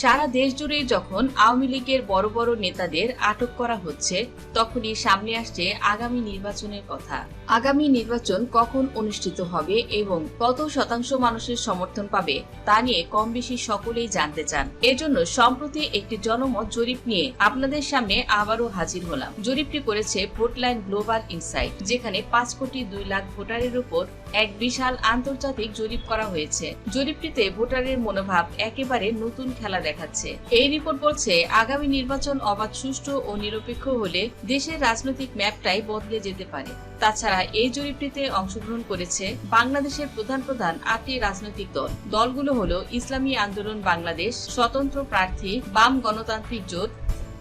সারা দেশ জুড়ে যখন আওয়ামী লীগের বড় বড় নেতাদের আটক করা হচ্ছে, তখনই সামনে আসছে আগামী নির্বাচনের কথা। আগামী নির্বাচন কখন অনুষ্ঠিত হবে এবং কত শতাংশ মানুষের সমর্থন পাবে, তা নিয়ে কম বেশি সকলেই জানতে চান। এজন্য সম্প্রতি একটি জনমত জরিপ নিয়ে আপনাদের সামনে আবারও হাজির হলাম। জরিপটি করেছে ভোটলাইন গ্লোবাল ইনসাইট, যেখানে পাঁচ কোটি দুই লাখ ভোটারের উপর এক বিশাল আন্তর্জাতিক জরিপ করা হয়েছে। জরিপটিতে ভোটারের মনোভাব একেবারে নতুন খেলা দেখাচ্ছে। এই রিপোর্ট বলছে, আগামী নির্বাচন অবাধ, সুষ্ঠু ও নিরপেক্ষ হলে দেশের রাজনৈতিক ম্যাপটাই বদলে যেতে পারে। তাছাড়া এই জরিপটিতে অংশগ্রহণ করেছে বাংলাদেশের প্রধান প্রধান আটটি রাজনৈতিক দল। দলগুলো হলো ইসলামী আন্দোলন বাংলাদেশ, স্বতন্ত্র প্রার্থী, বাম গণতান্ত্রিক জোট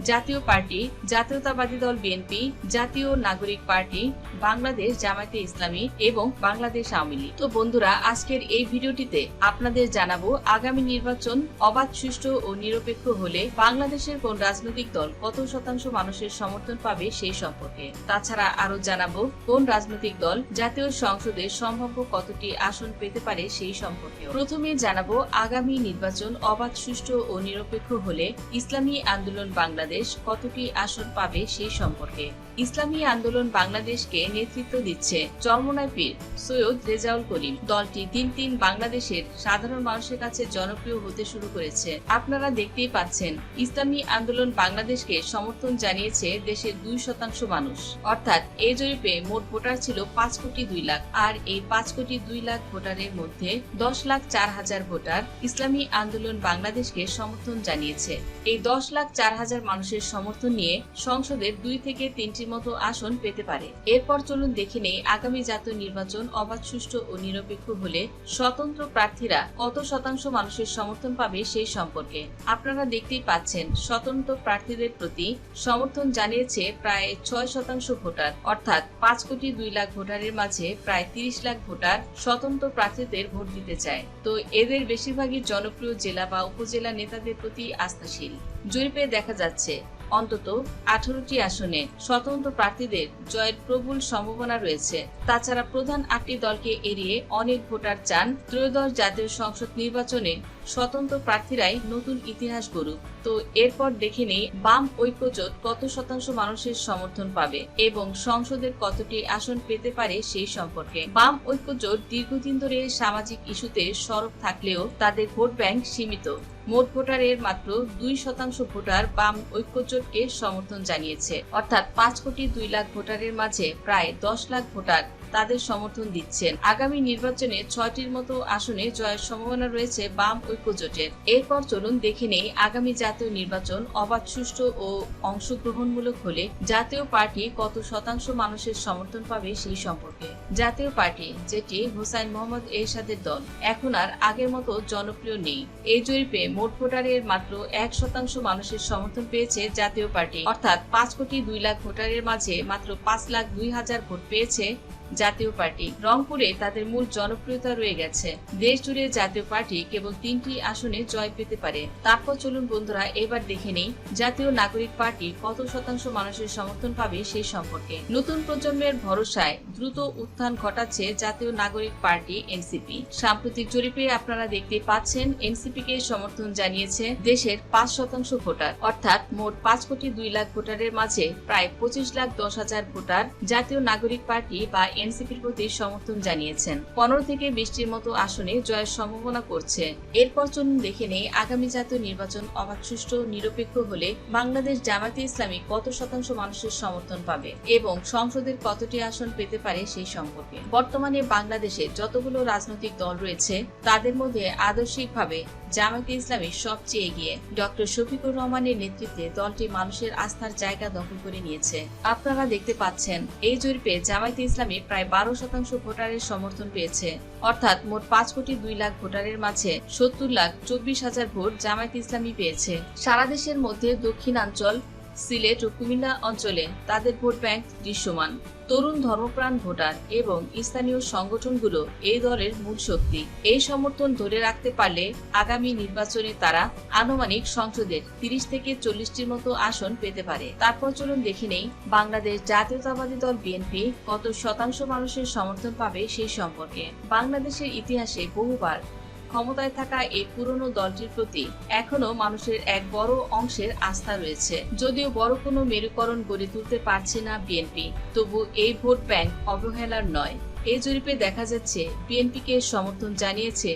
জাতীয় পার্টি, জাতীয়তাবাদী দল বিএনপি, জাতীয় নাগরিক পার্টি, বাংলাদেশ জামায়াতে ইসলামী এবং বাংলাদেশ আওয়ামী লীগ। তো বন্ধুরা, আজকের এই ভিডিওটিতে আপনাদের জানাব আগামী নির্বাচন অবাধ, সুষ্ঠু ও নিরপেক্ষ হলে বাংলাদেশের কোন রাজনৈতিক দল কত শতাংশ মানুষের সমর্থন পাবে সেই সম্পর্কে। তাছাড়া আরও জানাব কোন রাজনৈতিক দল জাতীয় সংসদে সম্ভাব্য কতটি আসন পেতে পারে সেই সম্পর্কে প্রথমে জানাব আগামী নির্বাচন অবাধ, সুষ্ঠু ও নিরপেক্ষ হলে ইসলামী আন্দোলন বাংলাদেশ কতটি আসন পাবে সেই সম্পর্কে। ইসলামী আন্দোলন বাংলাদেশকে নেতৃত্ব দিচ্ছে চরমনায় পীর সৈয়দ রেজাউল করিম। দলটি দিন দিন বাংলাদেশের সাধারণ মানুষের কাছে জনপ্রিয় হতে শুরু করেছে। আপনারা দেখতেই পাচ্ছেন, ইসলামী আন্দোলন বাংলাদেশকে সমর্থন জানিয়েছে দেশের দুই শতাংশ মানুষ। অর্থাৎ এই জরিপে মোট ভোটার ছিল পাঁচ কোটি দুই লাখ। আর এই পাঁচ কোটি দুই লাখ ভোটারের মধ্যে দশ লাখ চার হাজার ভোটার ইসলামী আন্দোলন বাংলাদেশকে সমর্থন জানিয়েছে। এই দশ লাখ চার হাজার মানুষের সমর্থন নিয়ে সংসদের দুই থেকে তিনটির মতো আসন পেতে পারে। এরপর চলুন দেখে নেই আগামী জাতীয় নির্বাচন অবাধ, সুষ্ঠু ও নিরপেক্ষ হলে স্বতন্ত্র প্রার্থীরা কত শতাংশ মানুষের সমর্থন পাবে সেই সম্পর্কে। আপনারা দেখতেই পাচ্ছেন, স্বতন্ত্র প্রার্থীদের প্রতি সমর্থন জানিয়েছে প্রায় ছয় শতাংশ ভোটার। অর্থাৎ পাঁচ কোটি দুই লাখ ভোটারের মাঝে প্রায় তিরিশ লাখ ভোটার স্বতন্ত্র প্রার্থীদের ভোট দিতে চায়। তো এদের বেশিরভাগই জনপ্রিয় জেলা বা উপজেলা নেতাদের প্রতি আস্থাশীল। জরিপে দেখা যাচ্ছে, অন্তত আঠারোটি আসনে স্বতন্ত্র প্রার্থীদের জয়ের প্রবল সম্ভাবনা রয়েছে। তাছাড়া প্রধান আটটি দলকে এড়িয়ে অনেক ভোটার চান। ত্রয়োদশ জাতীয় সংসদ নির্বাচনে স্বতন্ত্র প্রার্থীরাই নতুন ইতিহাস গড়ুক। তো এরপর দেখে নেই বাম ঐক্যজোট কত শতাংশ মানুষের সমর্থন পাবে এবং সংসদের কতটি আসন পেতে পারে সেই সম্পর্কে। বাম ঐক্যজোট দীর্ঘদিন ধরে সামাজিক ইস্যুতে সরব থাকলেও তাদের ভোট ব্যাংক সীমিত। মোট ভোটারের মাত্র দুই শতাংশ ভোটার বাম ঐক্যজোটকে সমর্থন জানিয়েছে। অর্থাৎ পাঁচ কোটি দুই লাখ ভোটারের মাঝে প্রায় দশ লাখ ভোটার তাদের সমর্থন দিচ্ছেন। আগামী নির্বাচনে ছয়টির মতো আসনে জয়ের সম্ভাবনা রয়েছে বাম ঐক্যজোটের। এরপর চলুন দেখে নেই আগামী জাতীয় নির্বাচন অবাধ, সুষ্ঠু ও অংশগ্রহণমূলক হলে জাতীয় পার্টি কত শতাংশ মানুষের সমর্থন পাবে সেই সম্পর্কে। জাতীয় পার্টি, যেটি হুসাইন মোহাম্মদ এরশাদের দল, এখন আর আগের মতো জনপ্রিয় নেই। এই জরিপে মোট ভোটারের মাত্র এক শতাংশ মানুষের সমর্থন পেয়েছে জাতীয় পার্টি। অর্থাৎ পাঁচ কোটি দুই লাখ ভোটারের মাঝে মাত্র পাঁচ লাখ দুই হাজার ভোট পেয়েছে জাতীয় পার্টি। রংপুরে তাদের মূল জনপ্রিয়তা রয়ে গেছে। দেশ জুড়ে জাতীয় পার্টি কেবল তিনটি আসনে জয় পেতে পারে। তারপর চলুন বন্ধুরা, এবার দেখে নেই জাতীয় নাগরিক পার্টি কত শতাংশ মানুষের সমর্থন পাবে সেই সম্পর্কে। নতুন প্রজন্মের ভরসায় দ্রুত উত্থান ঘটাচ্ছে জাতীয় নাগরিক পার্টি এনসিপি। সাম্প্রতিক জরিপে আপনারা দেখতে পাচ্ছেন এনসিপি কে সমর্থন জানিয়েছে দেশের পাঁচ শতাংশ ভোটার। অর্থাৎ মোট পাঁচ কোটি দুই লাখ ভোটারের মাঝে প্রায় পঁচিশ লাখ দশ হাজার ভোটার জাতীয় নাগরিক পার্টি বা এনসিপির প্রতি সমর্থন জানিয়েছেন। পনেরো থেকে বিশটির মতো আসনে জয়ের সম্ভাবনা করছে। এরপর চলুন দেখে নেই আগামী জাতীয় নির্বাচন অবাধ, সুষ্ঠু, নিরপেক্ষ হলে বাংলাদেশ জামাতে ইসলামী কত শতাংশ মানুষের সমর্থন পাবে এবং সংসদের কতটি আসন পেতে পারে সেই সম্পর্কে। বর্তমানে বাংলাদেশে যতগুলো রাজনৈতিক দল রয়েছে, তাদের মধ্যে আদর্শিকভাবে জামাতে ইসলামী সবচেয়ে এগিয়ে। ডক্টর শফিকুর রহমানের নেতৃত্বে দলটি মানুষের আস্থার জায়গা দখল করে নিয়েছে। আপনারা দেখতে পাচ্ছেন, এই জরিপে জামায়াতে ইসলামী প্রায় বারো শতাংশ ভোটারের সমর্থন পেয়েছে। অর্থাৎ মোট পাঁচ কোটি দুই লাখ ভোটারের মাঝে সত্তর লাখ চব্বিশ হাজার ভোট জামায়াতে ইসলামী পেয়েছে। সারা দেশের মধ্যে দক্ষিণাঞ্চল, সিলেট ও কুমিল্লা অঞ্চলে তাদের ভোট ব্যাংক দৃশ্যমান। তরুণ ধর্মপ্রাণ ভোটার এবং স্থানীয় সংগঠনগুলো এই দলের মূল শক্তি। এই সমর্থন ধরে রাখতে পারলে আগামী নির্বাচনে তারা আনুমানিক সংসদের তিরিশ থেকে চল্লিশটির মতো আসন পেতে পারে। তারপর চলুন দেখে নেই বাংলাদেশ জাতীয়তাবাদী দল বিএনপি কত শতাংশ মানুষের সমর্থন পাবে সেই সম্পর্কে। বাংলাদেশের ইতিহাসে বহুবার ক্ষমতায় থাকা এই পুরনো দলটির প্রতি এখনও মানুষের এক বড় অংশের আস্থা রয়েছে। যদিও বড় কোনো মেরুকরণ গড়ে তুলতে পারছে না বিএনপি, তবু এই ভোট ব্যাংক অবহেলার নয়। এই জরিপে দেখা যাচ্ছে, বিএনপিকে সমর্থন জানিয়েছে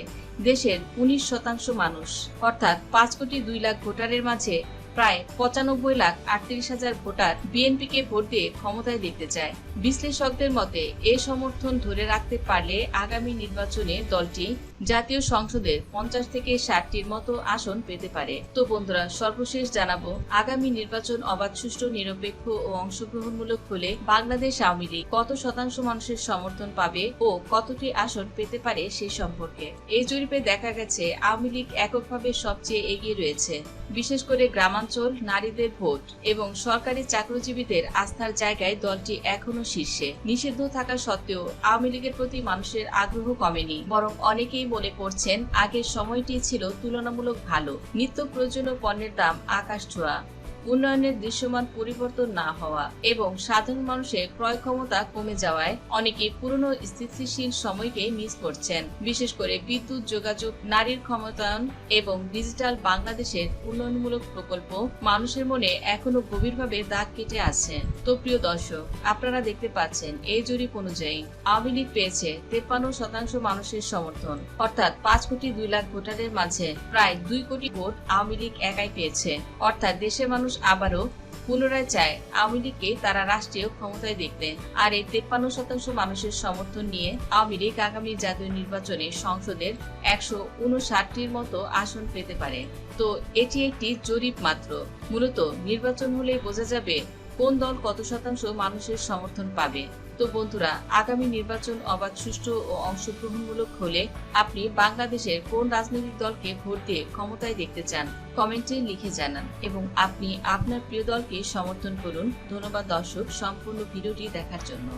দেশের উনিশ শতাংশ মানুষ। অর্থাৎ পাঁচ কোটি দুই লাখ ভোটারের মাঝে প্রায় পঁচানব্বই লাখ আটত্রিশ হাজার ভোটার বিএনপিকে ভোট দিয়ে ক্ষমতায় দেখতে চায়। বিশ্লেষকদের মতে, এ সমর্থন ধরে রাখতে পারলে আগামী নির্বাচনে দলটি জাতীয় সংসদের পঞ্চাশ থেকে ষাটটির মতো আসন পেতে পারে। তো বন্ধুরা, সর্বশেষ জানাব, আগামী নির্বাচন অবাধ, সুষ্ঠু, নিরপেক্ষ ও অংশগ্রহণমূলক হলে বাংলাদেশ আওয়ামী লীগ কত শতাংশ মানুষের সমর্থন পাবে ও কতটি আসন পেতে পারে সে সম্পর্কে। এই জরিপে দেখা গেছে, আওয়ামী লীগ এককভাবে সবচেয়ে এগিয়ে রয়েছে, বিশেষ করে গ্রামাঞ্চল, নারীদের ভোট এবং সরকারি চাকরিজীবীদের আস্থার জায়গায় দলটি এখনও শীর্ষে। নিষিদ্ধ থাকা সত্ত্বেও আওয়ামী লীগের প্রতি মানুষের আগ্রহ কমেনি। বরং অনেকেই মনে করছেন, আগের সময়টি ছিল তুলনামূলক ভালো। নিত্য প্রয়োজনীয় পণ্যের দাম আকাশ ছোঁয়া। উন্নয়নের দৃশ্যমান পরিবর্তন না হওয়া এবং সাধারণ মানুষের ক্রয় ক্ষমতা কমে যাওয়ায় অনেকে পুরনো স্থিতিশীল সময়কে মিস করছেন। বিশেষ করে বিদ্যুৎ, যোগাযোগ, নারীর ক্ষমতায়ন এবং ডিজিটাল বাংলাদেশের উন্নয়নমূলক প্রকল্প মানুষের মনে এখনও গভীরভাবে দাগ কেটে আছে। তো প্রিয় দর্শক, আপনারা দেখতে পাচ্ছেন, এই জরিপ অনুযায়ী আওয়ামী লীগ পেয়েছে তেপ্পান্ন শতাংশ মানুষের সমর্থন। অর্থাৎ পাঁচ কোটি দুই লাখ ভোটারের মাঝে প্রায় দুই কোটি ভোট আওয়ামী লীগ একাই পেয়েছে। অর্থাৎ দেশের মানুষ আবারও পুনরায় চায় আওয়ামী লীগকে তারা রাষ্ট্রীয় ক্ষমতায় দেখতে। আর এই তেপ্পান্ন শতাংশ মানুষের সমর্থন নিয়ে আওয়ামী লীগ আগামী জাতীয় নির্বাচনে সংসদের একশো উনষাটটির মতো আসন পেতে পারে। তো এটি একটি জরিপ মাত্র। মূলত নির্বাচন হলেই বোঝা যাবে কোন দল কত শতাংশ মানুষের সমর্থন পাবে। তো বন্ধুরা, আগামী নির্বাচন অবাধ, সুষ্ঠু ও অংশগ্রহণমূলক হলে আপনি বাংলাদেশের কোন রাজনৈতিক দলকে ভোট দিয়ে ক্ষমতায় দেখতে চান, কমেন্টে লিখে জানান। এবং আপনি আপনার প্রিয় দলকে সমর্থন করুন। ধন্যবাদ দর্শক, সম্পূর্ণ ভিডিওটি দেখার জন্য।